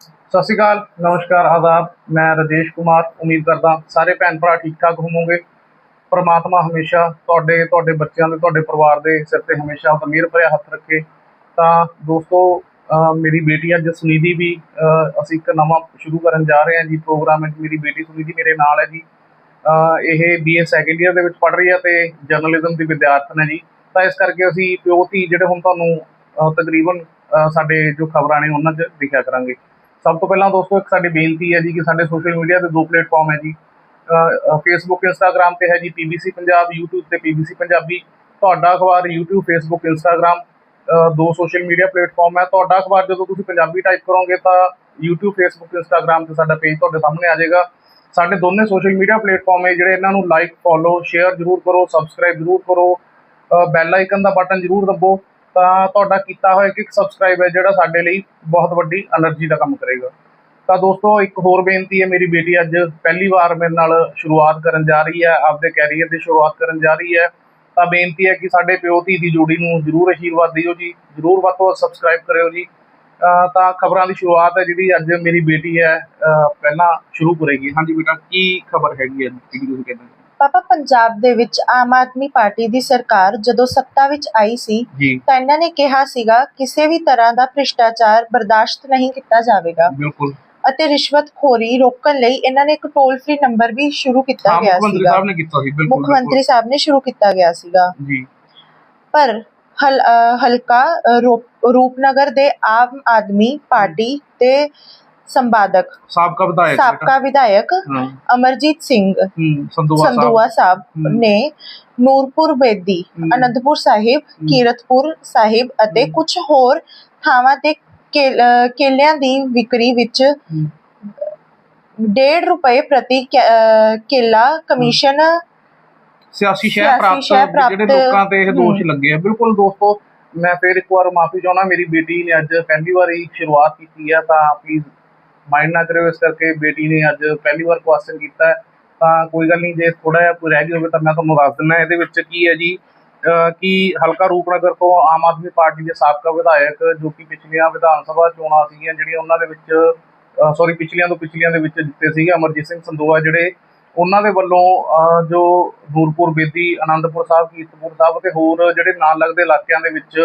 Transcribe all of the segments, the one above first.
ਸਤਿ ਸ਼੍ਰੀ ਅਕਾਲ, ਨਮਸਕਾਰ ਆਦਾਬ ਮੈਂ ਰਾਜੇਸ਼ ਕੁਮਾਰ, ਉਮੀਦ ਕਰਦਾ ਸਾਰੇ ਭੈਣ ਭਰਾ ਠੀਕ ਠਾਕ ਹੋਵੋਗੇ। ਪਰਮਾਤਮਾ ਹਮੇਸ਼ਾ ਤੁਹਾਡੇ ਤੁਹਾਡੇ ਬੱਚਿਆਂ ਦੇ, ਤੁਹਾਡੇ ਪਰਿਵਾਰ ਦੇ ਸਿਰ ਤੇ ਹਮੇਸ਼ਾ ਆਪਣਾ ਮਿਹਰ ਭਰਿਆ ਹੱਥ ਰੱਖੇ। ਤਾਂ ਦੋਸਤੋ ਮੇਰੀ ਬੇਟੀ ਅੱਜ ਸੁਨੀਧੀ ਵੀ ਅਸੀਂ ਇੱਕ ਨਵਾਂ ਸ਼ੁਰੂ ਕਰਨ ਜਾ ਰਹੇ ਹਾਂ ਜੀ ਪ੍ਰੋਗਰਾਮ। ਹੈ ਮੇਰੀ ਬੇਟੀ ਸੁਨੀਧੀ ਮੇਰੇ ਨਾਲ ਹੈ ਜੀ। ਅਹ, ਇਹ ਬੀਏ ਸੈਕੰਡ ਈਅਰ ਦੇ ਵਿੱਚ ਪੜ੍ਹ ਰਹੀ ਹੈ ਤੇ ਜਰਨਲਿਜ਼ਮ ਦੀ ਵਿਦਿਆਰਥਣ ਹੈ ਜੀ। ਤਾਂ ਇਸ ਕਰਕੇ ਅਸੀਂ ਪਿਓ ਧੀ ਜਿਹੜੇ ਹੁਣ ਤੁਹਾਨੂੰ ਤਕਰੀਬਨ ਸਾਡੇ ਜੋ ਖਬਰਾਂ ਨੇ ਉਹਨਾਂ 'ਚ ਦਿਖਿਆ ਕਰਾਂਗੇ। ਸਭ ਤੋਂ ਪਹਿਲਾਂ ਦੋਸਤੋ, ਇੱਕ ਸਾਡੀ ਬੇਨਤੀ ਹੈ ਜੀ ਕਿ ਸਾਡੇ ਸੋਸ਼ਲ ਮੀਡੀਆ ਤੇ ਦੋ ਪਲੇਟਫਾਰਮ ਹੈ ਜੀ। ਫੇਸਬੁੱਕ ਇੰਸਟਾਗ੍ਰam ਤੇ ਹੈ ਜੀ ਪੀਬੀਸੀ ਪੰਜਾਬ, YouTube ਤੇ ਪੀਬੀਸੀ ਪੰਜਾਬੀ। ਤੁਹਾਡਾ ਅਖਬਾਰ YouTube ਫੇਸਬੁੱਕ ਇੰਸਟਾਗ੍ਰam ਦੋ ਸੋਸ਼ਲ ਮੀਡੀਆ ਪਲੇਟਫਾਰਮ ਹੈ। ਤੁਹਾਡਾ ਅਖਬਾਰ ਜਦੋਂ ਤੁਸੀਂ ਪੰਜਾਬੀ ਟਾਈਪ ਕਰੋਗੇ ਤਾਂ YouTube ਫੇਸਬੁੱਕ ਇੰਸਟਾਗ੍ਰam ਤੇ ਸਾਡਾ ਪੇਜ ਤੁਹਾਡੇ ਸਾਹਮਣੇ ਆ ਜਾਏਗਾ। ਸਾਡੇ ਦੋਨੇ ਸੋਸ਼ਲ ਮੀਡੀਆ ਪਲੇਟਫਾਰਮ ਹੈ, ਜਿਹੜੇ ਇਹਨਾਂ ਨੂੰ ਲਾਈਕ ਫੋਲੋ ਸ਼ੇਅਰ ਜ਼ਰੂਰ ਕਰੋ ਸਬਸਕ੍ਰਾਈਬ ਜ਼ਰੂਰ ਕਰੋ। ਬੈਲ ਆਈਕਨ ਦਾ ਬਟਨ ਜ਼ਰੂਰ ਦਬੋ। ਤਾਂ ਤੁਹਾਡਾ ਕੀਤਾ ਹੋਇਆ ਕਿ ਸਬਸਕ੍ਰਾਈਬ ਹੈ ਜਿਹੜਾ ਸਾਡੇ ਲਈ ਬਹੁਤ ਵੱਡੀ એનર્ਜੀ ਦਾ ਕੰਮ ਕਰੇਗਾ। ਤਾਂ ਦੋਸਤੋ, ਇੱਕ ਹੋਰ ਬੇਨਤੀ ਹੈ ਮੇਰੀ ਬੇਟੀ ਅੱਜ ਪਹਿਲੀ ਵਾਰ ਮੇਰੇ ਨਾਲ ਸ਼ੁਰੂਆਤ ਕਰਨ ਜਾ ਰਹੀ ਹੈ, ਆਪਦੇ ਕੈਰੀਅਰ ਦੀ ਸ਼ੁਰੂਆਤ ਕਰਨ ਜਾ ਰਹੀ ਹੈ। ਤਾਂ ਬੇਨਤੀ ਹੈ ਕਿ ਸਾਡੇ ਪਿਓ ਧੀ ਦੀ ਜੋੜੀ ਨੂੰ ਜਰੂਰ ਅਸ਼ੀਰਵਾਦ ਦਿਓ ਜੀ, ਜਰੂਰ ਵੱਧ ਤੋਂ ਵੱਧ ਸਬਸਕ੍ਰਾਈਬ ਕਰਿਓ ਜੀ। ਤਾਂ ਖਬਰਾਂ ਦੀ ਸ਼ੁਰੂਆਤ ਹੈ ਜਿਹੜੀ ਅੱਜ ਮੇਰੀ ਬੇਟੀ ਹੈ ਪਹਿਲਾਂ ਸ਼ੁਰੂ ਕਰੇਗੀ। ਹਾਂਜੀ ਬੇਟਾ, ਕੀ ਖਬਰ ਹੈਗੀ ਹੈ? ਜਿਹੜੀ ਤੁਸੀਂ ਕਹਿੰਦੇ ਪਾਪਾ ਪੰਜਾਬ ਦੇ ਵਿੱਚ ਆਮ ਆਦਮੀ ਪਾਰਟੀ ਦੀ ਸਰਕਾਰ ਜਦੋਂ ਸੱਤਾ ਵਿੱਚ ਆਈ ਸੀ ਜੀ। ਤਾਂ ਇਹਨਾਂ ਨੇ ਕਿਹਾ ਸੀਗਾ ਕਿਸੇ ਵੀ ਤਰ੍ਹਾਂ ਦਾ ਭ੍ਰਿਸ਼ਟਾਚਾਰ ਬਰਦਾਸ਼ਤ ਨਹੀਂ ਕੀਤਾ ਜਾਵੇਗਾ। ਬਿਲਕੁਲ। ਅਤੇ ਰਿਸ਼ਵਤਖੋਰੀ ਰੋਕਣ ਲਈ ਇਹਨਾਂ ਨੇ ਇੱਕ ਟੋਲ ਫ੍ਰੀ ਨੰਬਰ ਵੀ ਸ਼ੁਰੂ ਕੀਤਾ ਹਾਂ ਗਿਆ ਮੁੱਖ ਮੰਤਰੀ ਸੀਗਾ। ਸਾਹਿਬ ਨੇ ਕੀਤਾ ਸੀ ਬਿਲਕੁਲ ਮੁੱਖ ਮੰਤਰੀ ਸਾਹਿਬ ਨੇ ਸ਼ੁਰੂ ਕੀਤਾ ਗਿਆ ਸੀਗਾ। ਬਿਲਕੁਲ। ਜੀ। ਪਰ ਹਲ- ਅ, ਹਲਕਾ ਅ, ਰੂਪ- ਰੂਪਨਗਰ ਦੇ ਆਮ ਆਦਮੀ ਪਾਰਟੀ ਦੇ ਸੰਪਾਦਕ ਸਾਬਕਾ ਵਿਧਾਇਕ। ਸਾਬਕਾ ਵਿਧਾਇਕ ਹਾਂ ਅਮਰਜੀਤ ਸਿੰਘ ਹੂੰ ਸੰਧੂਆ ਸਾਹਿਬ ਸੰਧੂਆ ਸਾਹਿਬ ਹਮ। ਨੇ ਨੂਰਪੁਰ ਬੇਦੀ ਹਮ। ਅਨੰਦਪੁਰ ਸਾਹਿਬ ਕੀਰਤਪੁਰ ਸਾਹਿਬ ਅਤੇ ਹਮ। ਕੁਝ ਹੋਰ ਥਾਵਾਂ ਤੇ ਕੇਲ- ਕੇਲਿਆਂ ਦੀ ਵਿਕਰੀ ਵਿੱਚ ਹੂੰ। 1.5 ਰੁਪਏ ਪ੍ਰਤੀ ਕੈ- ਕੇਲਾ ਕਮਿਸ਼ਨ ਸਿਆਸੀ ਸ਼ਹਿ ਸਿਆਸੀ ਪ੍ਰਾਪਤ ਸ਼ਹਿ ਪ੍ਰਾਪਤ, ਜਿਹੜੇ ਲੋਕਾਂ ਤੇ ਇਹ ਦੋਸ਼ ਹਮ। ਲੱਗੇ ਆ ਬਿਲਕੁਲ ਦੋਸਤੋ ਮੈਂ ਫੇਰ ਇੱਕ ਵਾਰ ਮਾਫੀ ਚਾਹੁੰਦਾ ਮੇਰੀ ਬੇਟੀ ਨੇ ਅੱਜ ਪਹਿਲੀ ਵਾਰੀ ਸ਼ੁਰੂਆਤ ਕੀਤੀ ਹੈ ਤਾਂ ਪਲੀਜ਼ ਮਾਈਂਡ ਨਾ ਕਰਿਓ ਇਸ ਕਰਕੇ ਬੇਟੀ ਨੇ ਅੱਜ ਪਹਿਲੀ ਵਾਰ ਕੁਐਸਚਨ ਕੀਤਾ ਤਾਂ ਕੋਈ ਗੱਲ ਨਹੀਂ, ਜੇ ਥੋੜਾ ਜਿਹਾ ਕੋਈ ਰਹਿ ਗਿਆ ਹੋਵੇ ਤਾਂ ਮੈਂ ਤੁਹਾਨੂੰ ਦੱਸ ਦਿੰਦਾ, ਇਹਦੇ ਵਿੱਚ ਕੀ ਹੈ ਜੀ ਕਿ ਹਲਕਾ ਰੂਪਨਗਰ ਤੋਂ ਆਮ ਆਦਮੀ ਪਾਰਟੀ ਦੇ ਸਾਬਕਾ ਵਿਧਾਇਕ ਜੋ ਕਿ ਪਿਛਲੀਆਂ ਵਿਧਾਨ ਸਭਾ ਚੋਣਾਂ ਸੀਗੀਆਂ, ਜਿਹੜੀਆਂ ਉਹਨਾਂ ਦੇ ਵਿੱਚ ਸੌਰੀ ਪਿਛਲੀਆਂ ਤੋਂ ਪਿਛਲੀਆਂ ਦੇ ਵਿੱਚ ਜਿੱਤੇ ਸੀਗੇ, ਅਮਰਜੀਤ ਸਿੰਘ ਸੰਦੋਆ ਜਿਹੜੇ, ਉਹਨਾਂ ਦੇ ਵੱਲੋਂ ਜੋ ਨੂਰਪੁਰ ਬੇਦੀ ਆਨੰਦਪੁਰ ਸਾਹਿਬ, ਕੀਰਤਪੁਰ ਸਾਹਿਬ ਤੇ ਹੋਰ ਜਿਹੜੇ ਨਾਲ ਲੱਗਦੇ ਇਲਾਕਿਆਂ ਦੇ ਵਿੱਚ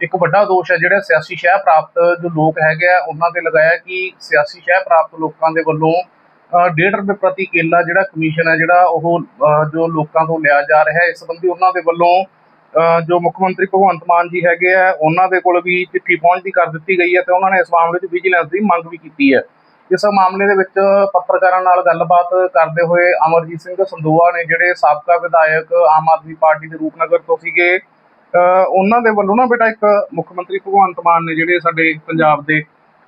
ਇੱਕ ਵੱਡਾ ਦੋਸ਼ ਹੈ ਜਿਹੜਾ ਸਿਆਸੀ ਸ਼ਹਿ ਪ੍ਰਾਪਤ ਜੋ ਲੋਕ ਹੈਗੇ ਆ ਉਹਨਾਂ ਤੇ ਲਗਾਇਆ ਕਿ ਸਿਆਸੀ ਸ਼ਹਿ ਪ੍ਰਾਪਤ ਲੋਕਾਂ ਦੇ ਵੱਲੋਂ ਅਹ, ਡੇਢ ਰੁਪਏ ਪ੍ਰਤੀ ਕੇਲਾ ਜਿਹੜਾ ਕਮਿਸ਼ਨ ਹੈ ਜਿਹੜਾ ਉਹ ਜੋ ਲੋਕਾਂ ਤੋਂ ਲਿਆ ਜਾ ਰਿਹਾ ਹੈ ਇਸ ਸੰਬੰਧੀ ਉਹਨਾਂ ਦੇ ਵੱਲੋਂ ਜੋ ਮੁੱਖ ਮੰਤਰੀ ਭਗਵੰਤ ਮਾਨ ਜੀ ਹੈਗੇ ਆ ਉਹਨਾਂ ਦੇ ਕੋਲ ਵੀ ਚਿੱਠੀ ਪਹੁੰਚਦੀ ਕਰ ਦਿੱਤੀ ਗਈ ਹੈ ਤੇ ਉਹਨਾਂ ਨੇ ਇਸ ਮਾਮਲੇ 'ਚ ਵਿਜੀਲੈਂਸ ਦੀ ਮੰਗ ਵੀ ਕੀਤੀ ਹੈ। ਇਸ ਮਾਮਲੇ ਦੇ ਵਿੱਚ ਪੱਤਰਕਾਰਾਂ ਨਾਲ ਗੱਲਬਾਤ ਕਰਦੇ ਹੋਏ ਅਮਰਜੀਤ ਸਿੰਘ ਸੰਦੋਆ ਨੇ ਜਿਹੜੇ ਸਾਬਕਾ ਵਿਧਾਇਕ ਆਮ ਆਦਮੀ ਪਾਰਟੀ ਦੇ ਰੂਪਨਗਰ ਤੋਂ ਸੀਗੇ ਉਹਨਾਂ ਦੇ ਵੱਲੋਂ ਨਾ ਬੇਟਾ ਇੱਕ ਮੁੱਖ ਮੰਤਰੀ ਭਗਵੰਤ ਮਾਨ ਨੇ ਜਿਹੜੇ ਸਾਡੇ ਪੰਜਾਬ ਦੇ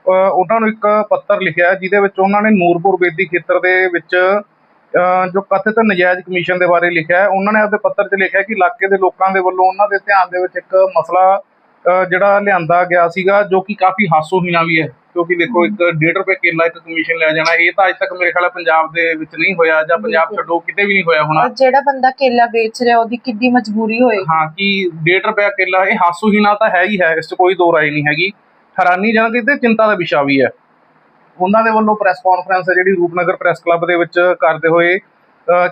ਉਹਨਾਂ ਨੂੰ ਇੱਕ ਪੱਤਰ ਲਿਖਿਆ ਜਿਹਦੇ ਵਿੱਚ ਉਹਨਾਂ ਨੇ ਨੂਰਪੁਰ ਬੇਦੀ ਖੇਤਰ ਦੇ ਵਿੱਚ ਜੋ ਕਥਿਤ ਨਜਾਇਜ਼ ਕਮਿਸ਼ਨ ਦੇ ਬਾਰੇ ਲਿਖਿਆ ਉਹਨਾਂ ਨੇ ਆਪਣੇ ਪੱਤਰ 'ਚ ਲਿਖਿਆ ਕਿ ਇਲਾਕੇ ਦੇ ਲੋਕਾਂ ਦੇ ਵੱਲੋਂ ਉਹਨਾਂ ਦੇ ਧਿਆਨ ਦੇ ਵਿੱਚ ਇੱਕ ਮਸਲਾ ਜਿਹੜਾ ਲਿਆਂਦਾ ਗਿਆ ਸੀਗਾ, ਜੋ ਕਿ ਕਾਫੀ ਹਾਸੋਹੀਣਾ ਵੀ ਹੈ। ਕਿਉਂਕਿ ਦੇਖੋ ਇੱਕ 1.5 ਰੁਪਏ ਕੇਲਾ ਇੱਕ ਕਮਿਸ਼ਨ ਲਿਆ ਜਾਣਾ ਇਹ ਤਾਂ ਅੱਜ ਤੱਕ ਮੇਰੇ ਖਿਆਲ ਪੰਜਾਬ ਦੇ ਵਿੱਚ ਨਹੀਂ ਹੋਇਆ ਜਾਂ ਪੰਜਾਬ। ਛੱਡੋ ਕਿਤੇ ਵੀ ਨਹੀਂ ਹੋਇਆ ਹੋਣਾ। ਜਿਹੜਾ ਬੰਦਾ ਕੇਲਾ ਵੇਚ ਰਿਹਾ ਉਹਦੀ ਕਿੱਡੀ ਮਜਬੂਰੀ ਹੋਏਗੀ ਹਾਂ ਕਿ 1.5 ਰੁਪਏ ਕੇਲਾ ਇਹ ਹਾਸੋਹੀਣਾ ਤਾਂ ਹੈ ਹੀ ਹੈ ਇਸ 'ਚ ਕੋਈ ਦੋ ਰਾਏ ਨਹੀਂ ਹੈਗੀ। ਹੈਰਾਨੀਜਨਕ ਤੇ ਚਿੰਤਾ ਦਾ ਵਿਸ਼ਾ ਵੀ ਹੈ। ਉਹਨਾਂ ਦੇ ਵੱਲੋਂ ਪ੍ਰੈਸ ਕਾਨਫਰੰਸ ਹੈ ਜਿਹੜੀ ਰੂਪਨਗਰ ਪ੍ਰੈਸ ਕਲੱਬ ਦੇ ਵਿੱਚ ਕਰਦੇ ਹੋਏ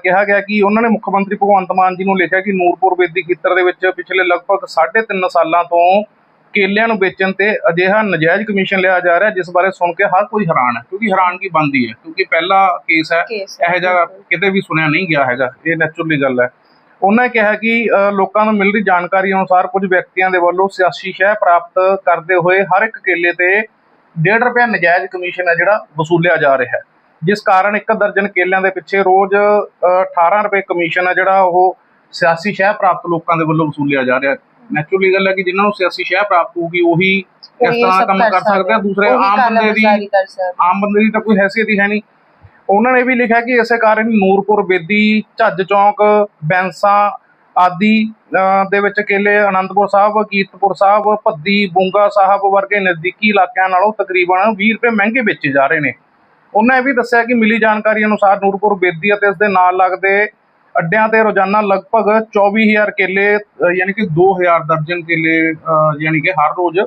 ਕਿਹਾ ਗਿਆ ਕਿ ਉਹਨਾਂ ਨੇ ਮੁੱਖ ਮੰਤਰੀ ਭਗਵੰਤ ਮਾਨ ਜੀ ਨੂੰ ਲਿਖਿਆ ਕਿ ਨੂਰਪੁਰ ਬੇਦੀ ਖੇਤਰ ਦੇ ਵਿੱਚ ਪਿਛਲੇ ਲਗਭਗ 3.5 ਸਾਲਾਂ ਤੋਂ ਕੇਲਿਆਂ ਨੂੰ ਵੇਚਣ ਤੇ ਅਜਿਹਾ ਨਜਾਇਜ਼ ਕਮਿਸ਼ਨ ਲਿਆ ਜਾ ਰਿਹਾ ਜਿਸ ਬਾਰੇ ਸੁਣ ਕੇ ਹਰ ਕੋਈ ਹੈਰਾਨ ਹੈ ਕਿਉਂਕਿ ਹੈਰਾਨਗੀ ਬਣਦੀ ਹੈ ਕਿਉਂਕਿ ਪਹਿਲਾ ਕੇਸ ਹੈ ਇਹੋ ਜਿਹਾ। ਕਿਤੇ ਵੀ ਸੁਣਿਆ ਨਹੀਂ ਗਿਆ ਹੈਗਾ ਇਹ ਨੈਚੁਰਲੀ ਗੱਲ ਹੈ। ਉਹਨਾਂ ਨੇ ਕਿਹਾ ਕਿ ਲੋਕਾਂ ਨੂੰ ਮਿਲ ਰਹੀ ਜਾਣਕਾਰੀ ਅਨੁਸਾਰ ਕੁਝ ਵਿਅਕਤੀਆਂ ਦੇ ਵੱਲੋਂ ਸਿਆਸੀ ਸ਼ਹਿ ਪ੍ਰਾਪਤ ਕਰਦੇ ਹੋਏ ਹਰ ਇੱਕ ਕੇਲੇ ਤੇ 1.5 ਰੁਪਏ ਨਜਾਇਜ਼ ਕਮਿਸ਼ਨ ਹੈ ਜਿਹੜਾ ਵਸੂਲਿਆ ਜਾ ਰਿਹਾ ਹੈ। ਜਿਸ ਕਾਰਨ ਇੱਕ ਦਰਜਨ ਕੇਲਿਆਂ ਦੇ ਪਿੱਛੇ ਰੋਜ਼ ਅ, 18 ਰੁਪਏ ਕਮਿਸ਼ਨ ਹੈ ਜਿਹੜਾ ਉਹ ਸਿਆਸੀ ਸ਼ਹਿ ਪ੍ਰਾਪਤ ਲੋਕਾਂ ਦੇ ਵੱਲੋਂ ਵਸੂਲਿਆ ਜਾ ਰਿਹਾ ਹੈ। ਨੈਚੁਰਲੀ ਗੱਲ ਹੈ ਕਿ ਜਿਨ੍ਹਾਂ ਨੂੰ ਸਿਆਸੀ ਸ਼ਹਿ ਪ੍ਰਾਪਤ ਹੋਊਗੀ ਉਹੀ ਇਸ ਤਰ੍ਹਾਂ ਕੰਮ ਕਰ ਸਕਦੇ ਆ ਦੂਸਰੇ ਆਮ ਬੰਦੇ ਦੀ ਆਮ ਬੰਦੇ ਦੀ ਤਾਂ ਕੋਈ ਹੈਸੀਅਤ ਹੀ ਹੈ ਨਹੀਂ। ਉਹਨਾਂ ਨੇ ਵੀ ਲਿਖਿਆ ਕਿ ਇਸੇ ਕਾਰਨ ਨੂਰਪੁਰ ਬੇਦੀ ਝੱਜ ਚੌਂਕ ਬੈਂਸਾ ਆਦਿ ਦੇ ਵਿੱਚ ਕੇਲੇ ਆਨੰਦਪੁਰ ਸਾਹਿਬ ਕੀਰਤਪੁਰ ਸਾਹਿਬ ਭੱਦੀ ਬੁੰਗਾ ਸਾਹਿਬ ਵਰਗੇ ਨਜ਼ਦੀਕੀ ਇਲਾਕਿਆਂ ਨਾਲੋਂ ਤਕਰੀਬਨ 20 ਰੁਪਏ ਮਹਿੰਗੇ ਵੇਚੇ ਜਾ ਰਹੇ ਨੇ। ਉਹਨਾਂ ਇਹ ਵੀ ਦੱਸਿਆ ਕਿ ਮਿਲੀ ਜਾਣਕਾਰੀ ਅਨੁਸਾਰ ਨੂਰਪੁਰ ਬੇਦੀ ਅਤੇ ਇਸ ਦੇ ਨਾਲ ਲੱਗਦੇ ਅੱਡਿਆਂ ਤੇ ਰੋਜ਼ਾਨਾ ਲਗਭਗ 24000 ਕੇਲੇ ਯਾਨੀ ਕਿ 2000 ਦਰਜਨ ਕੇਲੇ ਯਾਨੀ ਕਿ ਹਰ ਰੋਜ਼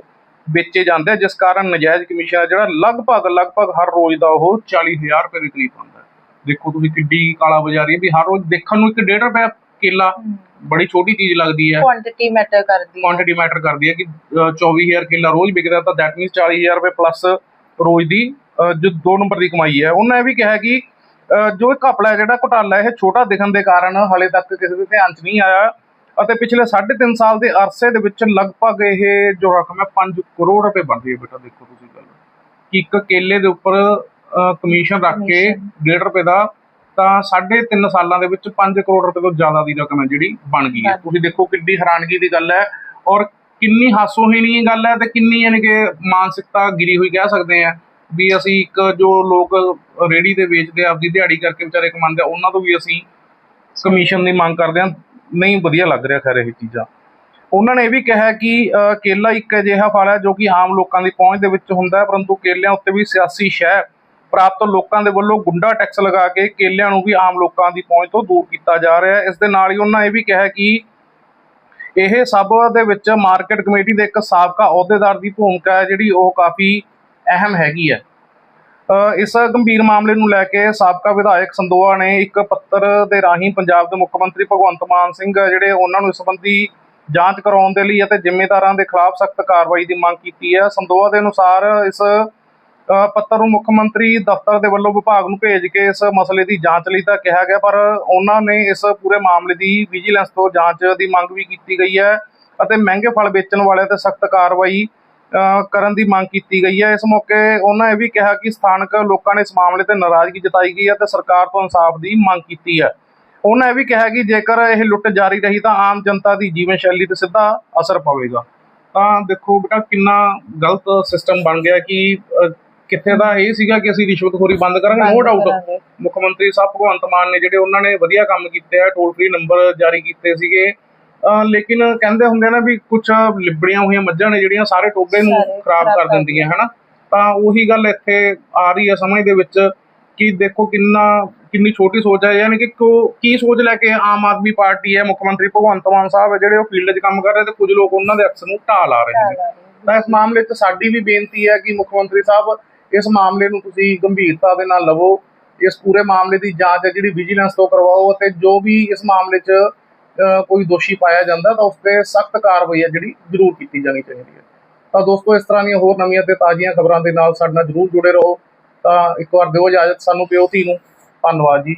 ਵੇਚੇ ਜਾਂਦੇ ਆ ਜਿਸ ਕਾਰਨ ਨਜਾਇਜ਼ ਕਮਿਸ਼ਨ ਆ ਜਿਹੜਾ ਲਗਭਗ ਲਗਭਗ ਹਰ ਰੋਜ਼ ਦਾ ਉਹ 40000 ਰੁਪਏ ਦੇ ਕਰੀਬ ਆਉਂਦਾ ਦੇਖੋ ਤੁਸੀਂ ਕਿੱਡੀ ਕਾਲਾ ਬਾਜ਼ਾਰੀ ਹੈ ਵੀ ਹਰ ਰੋਜ਼ ਦੇਖਣ ਨੂੰ ਇੱਕ 1.5 ਰੁਪਏ ਕੇਲਾ ਬੜੀ ਛੋਟੀ ਚੀਜ਼ ਲੱਗਦੀ ਹੈ। ਕੁਆਂਟੀਟੀ ਮੈਟਰ ਕਰਦੀ ਹੈ। ਕੁਆਂਟੀਟੀ ਮੈਟਰ ਕਰਦੀ ਹੈ ਕਿ ਅ, 24000 ਕਿੱਲਾ ਰੋਜ਼ ਵਿਕਦਾ ਤਾਂ ਦੈਟ ਮੀਨਸ 40000 ਰੁਪਏ ਪਲੱਸ ਰੋਜ਼ ਦੀ ਜੋ ਦੋ ਨੰਬਰ ਦੀ ਕਮਾਈ ਹੈ। ਉਹਨਾਂ ਇਹ ਵੀ ਕਿਹਾ ਕਿ ਜੋ ਇਹ ਘਪਲਾ ਜਿਹੜਾ ਘੁਟਾਲਾ ਇਹ ਛੋਟਾ ਦਿਖਣ ਦੇ ਕਾਰਨ ਹਲੇ ਤੱਕ ਕਿਸੇ ਦੇ ਧਿਆਨ 'ਚ ਨਹੀਂ ਆਇਆ ਅਤੇ ਪਿਛਲੇ 3.5 ਸਾਲ ਦੇ ਅਰਸੇ ਦੇ ਵਿੱਚ ਲਗਭਗ ਇਹ ਜੋ ਰਕਮ ਹੈ 5 ਕਰੋੜ ਰੁਪਏ ਬਣਦੀ ਹੈ ਬੇਟਾ ਦੇਖੋ ਤੁਸੀਂ ਗੱਲ ਕਿ ਇੱਕ ਕੇਲੇ ਦੇ ਉੱਪਰ ਕਮਿਸ਼ਨ ਰੱਖ ਕੇ Commission। 1.5 ਰੁਪਏ ਦਾ ਤਾਂ 3.5 ਸਾਲਾਂ ਦੇ ਵਿੱਚ 5 ਕਰੋੜ ਰੁਪਏ ਤੋਂ ਜ਼ਿਆਦਾ ਦੀ ਰਕਮ ਹੈ ਜਿਹੜੀ ਬਣ ਗਈ ਹੈ। ਤੁਸੀਂ ਦੇਖੋ ਕਿੰਨੀ ਹੈਰਾਨਗੀ ਦੀ ਗੱਲ ਹੈ ਔਰ ਕਿੰਨੀ ਹਾਸੋਹੀਣੀ ਗੱਲ ਹੈ ਤੇ ਕਿੰਨੀ ਯਾਨੀ ਕਿ ਮਾਨਸਿਕਤਾ ਗਿਰੀ ਹੋਈ ਕਹਿ ਸਕਦੇ ਆ ਵੀ ਅਸੀਂ ਇੱਕ ਜੋ ਲੋਕ ਰੇੜੀ ਤੇ ਵੇਚਦੇ ਆ, ਆਪਦੀ ਦਿਹਾੜੀ ਕਰਕੇ ਵਿਚਾਰੇ ਕਮਾਉਂਦੇ ਆ, ਉਹਨਾਂ ਤੋਂ ਵੀ ਅਸੀਂ ਕਮਿਸ਼ਨ ਦੀ ਮੰਗ ਕਰਦੇ ਆ ਨਹੀਂ, ਵਧੀਆ ਲੱਗ ਰਿਹਾ ਖੈਰ ਇਹ ਚੀਜ਼ਾਂ। ਉਹਨਾਂ ਨੇ ਇਹ ਵੀ ਕਿਹਾ ਕਿ ਕੇਲਾ ਇੱਕ ਅਜਿਹਾ ਫਲ ਹੈ ਜੋ ਕਿ ਆਮ ਲੋਕਾਂ ਦੀ ਪਹੁੰਚ ਦੇ ਵਿੱਚ ਹੁੰਦਾ ਹੈ, ਪਰੰਤੂ ਕੇਲਿਆਂ ਉੱਤੇ ਵੀ ਸਿਆਸੀ ਸ਼ਹਿ ਪ੍ਰਾਪਤ ਲੋਕਾਂ ਦੇ ਵੱਲੋਂ ਗੁੰਡਾ ਟੈਕਸ ਲਗਾ ਕੇ ਕੇਲਿਆਂ ਨੂੰ ਵੀ ਆਮ ਲੋਕਾਂ ਦੀ ਪਹੁੰਚ ਤੋਂ ਦੂਰ ਕੀਤਾ ਜਾ ਰਿਹਾ ਹੈ। ਇਸ ਦੇ ਨਾਲ ਹੀ ਉਹਨਾਂ ਇਹ ਵੀ ਕਿਹਾ ਕਿ ਇਹ ਸਭ ਦੇ ਵਿੱਚ ਮਾਰਕੀਟ ਕਮੇਟੀ ਦੇ ਇੱਕ ਸਾਬਕਾ ਅਹੁਦੇਦਾਰ ਦੀ ਭੂਮਿਕਾ ਹੈ, ਜਿਹੜੀ ਉਹ ਕਾਫੀ ਅਹਿਮ ਹੈਗੀ ਹੈ। ਇਸ ਗੰਭੀਰ ਮਾਮਲੇ ਨੂੰ ਲੈ ਕੇ ਸਾਬਕਾ ਵਿਧਾਇਕ ਸੰਦੋਆ ਨੇ ਇੱਕ ਪੱਤਰ ਦੇ ਰਾਹੀਂ ਪੰਜਾਬ ਦੇ ਮੁੱਖ ਮੰਤਰੀ ਭਗਵੰਤ ਮਾਨ ਸਿੰਘ, ਜਿਹੜੇ ਉਹਨਾਂ ਨੂੰ ਇਸ ਸੰਬੰਧੀ ਜਾਂਚ ਕਰਾਉਣ ਦੇ ਲਈ ਅਤੇ ਜ਼ਿੰਮੇਦਾਰਾਂ ਦੇ ਖਿਲਾਫ ਸਖਤ ਕਾਰਵਾਈ ਦੀ ਮੰਗ ਕੀਤੀ ਹੈ। ਸੰਦੋਆ ਦੇ ਅਨੁਸਾਰ ਇਸ ਪੱਤਰ ਨੂੰ ਮੁੱਖ ਮੰਤਰੀ ਦਫ਼ਤਰ ਦੇ ਵੱਲੋਂ ਵਿਭਾਗ ਨੂੰ ਭੇਜ ਕੇ ਇਸ ਮਸਲੇ ਦੀ ਜਾਂਚ ਲਈ ਤਾਂ ਕਿਹਾ ਗਿਆ, ਪਰ ਉਹਨਾਂ ਨੇ ਇਸ ਪੂਰੇ ਮਾਮਲੇ ਦੀ ਵਿਜੀਲੈਂਸ ਤੋਂ ਜਾਂਚ ਦੀ ਮੰਗ ਵੀ ਕੀਤੀ ਗਈ ਹੈ ਅਤੇ ਮਹਿੰਗੇ ਫਲ ਵੇਚਣ ਵਾਲਿਆਂ ਤੇ ਸਖਤ ਕਾਰਵਾਈ ਕਰਨ ਦੀ ਮੰਗ ਕੀਤੀ ਗਈ ਹੈ। ਇਸ ਮੌਕੇ ਉਹਨਾਂ ਇਹ ਵੀ ਕਿਹਾ ਕਿ ਸਥਾਨਕ ਲੋਕਾਂ ਨੇ ਇਸ ਮਾਮਲੇ ਤੇ ਨਾਰਾਜ਼ਗੀ ਜਤਾਈ ਗਈ ਹੈ ਤੇ ਸਰਕਾਰ ਤੋਂ ਇਨਸਾਫ ਦੀ ਮੰਗ ਕੀਤੀ ਹੈ। ਉਹਨਾਂ ਇਹ ਵੀ ਕਿਹਾ ਕਿ ਜੇਕਰ ਇਹ ਲੁੱਟ ਜਾਰੀ ਰਹੀ ਤਾਂ ਆਮ ਜਨਤਾ ਦੀ ਜੀਵਨ ਸ਼ੈਲੀ ਤੇ ਸਿੱਧਾ ਅਸਰ ਪਵੇਗਾ। ਤਾਂ ਦੇਖੋ ਬੇਟਾ ਕਿੰਨਾ ਗਲਤ ਸਿਸਟਮ ਬਣ ਗਿਆ ਕਿ ਕਿੱਥੇ ਦਾ ਇਹ ਸੀਗਾ ਕਿ ਅਸੀਂ ਰਿਸ਼ਵਤਖੋਰੀ ਬੰਦ ਕਰਾਂਗੇ? No doubt. ਮੁੱਖ ਮੰਤਰੀ ਸਾਹਿਬ ਭਗਵੰਤ ਮਾਨ ਨੇ ਜਿਹੜੇ ਉਹਨਾਂ ਨੇ ਵਧੀਆ ਕੰਮ ਕੀਤੇ ਆ ਟੋਲ ਫ੍ਰੀ ਨੰਬਰ ਜਾਰੀ ਕੀਤੇ ਸੀਗੇ। ਲੇਕਿਨ ਕਹਿੰਦੇ ਹੁੰਦੇ ਨਾ ਵੀ ਕੁਝ ਲਿਬੜੀਆਂ ਹੋਈਆਂ ਮੱਝਾਂ ਨੇ ਜਿਹੜੀਆਂ ਸਾਰੇ ਟੋਬੇ ਨੂੰ ਖਰਾਬ ਕਰ ਦਿੰਦੀਆਂ ਹਨਾ? ਤਾਂ ਉਹੀ ਗੱਲ ਇੱਥੇ ਆ ਰਹੀ ਹੈ ਸਮਝ ਦੇ ਵਿੱਚ ਕਿ ਦੇਖੋ ਕਿੰਨਾ ਕਿੰਨੀ ਛੋਟੀ ਸੋਚ ਹੈ ਯਾਨੀ ਕਿ ਕੋ- ਸੋਚ ਲੈ ਕੇ ਆਮ ਆਦਮੀ ਪਾਰਟੀ ਹੈ ਮੁੱਖ ਮੰਤਰੀ ਭਗਵੰਤ ਮਾਨ ਸਾਹਿਬ ਹੈ ਜਿਹੜੇ ਉਹ ਫੀਲਡ 'ਚ ਕੰਮ ਕਰ ਰਹੇ ਤੇ ਕੁਝ ਲੋਕ ਉਹਨਾਂ ਦੇ ਅਕਸ ਨੂੰ ਢਾਹ ਲਾ ਰਹੇ ਨੇ। ਤਾਂ ਇਸ ਮਾਮਲੇ 'ਚ ਸਾਡੀ ਵੀ ਬੇਨਤੀ ਹੈ ਕਿ ਮੁੱਖ ਮੰਤਰੀ ਸਾਹਿਬ ਇਸ ਮਾਮਲੇ ਨੂੰ ਤੁਸੀਂ ਗੰਭੀਰਤਾ ਦੇ ਨਾਲ ਲਵੋ। ਇਸ ਪੂਰੇ ਮਾਮਲੇ ਦੀ ਜਾਂਚ ਹੈ ਜਿਹੜੀ ਵਿਜੀਲੈਂਸ ਤੋਂ ਕਰਵਾਓ ਅਤੇ ਜੋ ਵੀ ਇਸ ਮਾਮਲੇ 'ਚ ਕੋਈ ਦੋਸ਼ੀ ਪਾਇਆ ਜਾਂਦਾ ਤਾਂ ਉਸ ਤੇ ਸਖਤ ਕਾਰਵਾਈ ਹੈ ਜਿਹੜੀ ਜ਼ਰੂਰ ਕੀਤੀ ਜਾਣੀ ਚਾਹੀਦੀ ਹੈ। ਤਾਂ ਦੋਸਤੋ, ਇਸ ਤਰ੍ਹਾਂ ਦੀਆਂ ਹੋਰ ਨਵੀਆਂ ਤੇ ਤਾਜ਼ੀਆਂ ਖਬਰਾਂ ਦੇ ਨਾਲ ਸਾਡੇ ਨਾਲ ਜ਼ਰੂਰ ਜੁੜੇ ਰਹੋ। ਤਾਂ ਇੱਕ ਵਾਰ ਦਿਓ ਇਜਾਜ਼ਤ ਸਾਨੂੰ, ਪਿਓ ਧੀ ਨੂੰ। ਧੰਨਵਾਦ ਜੀ।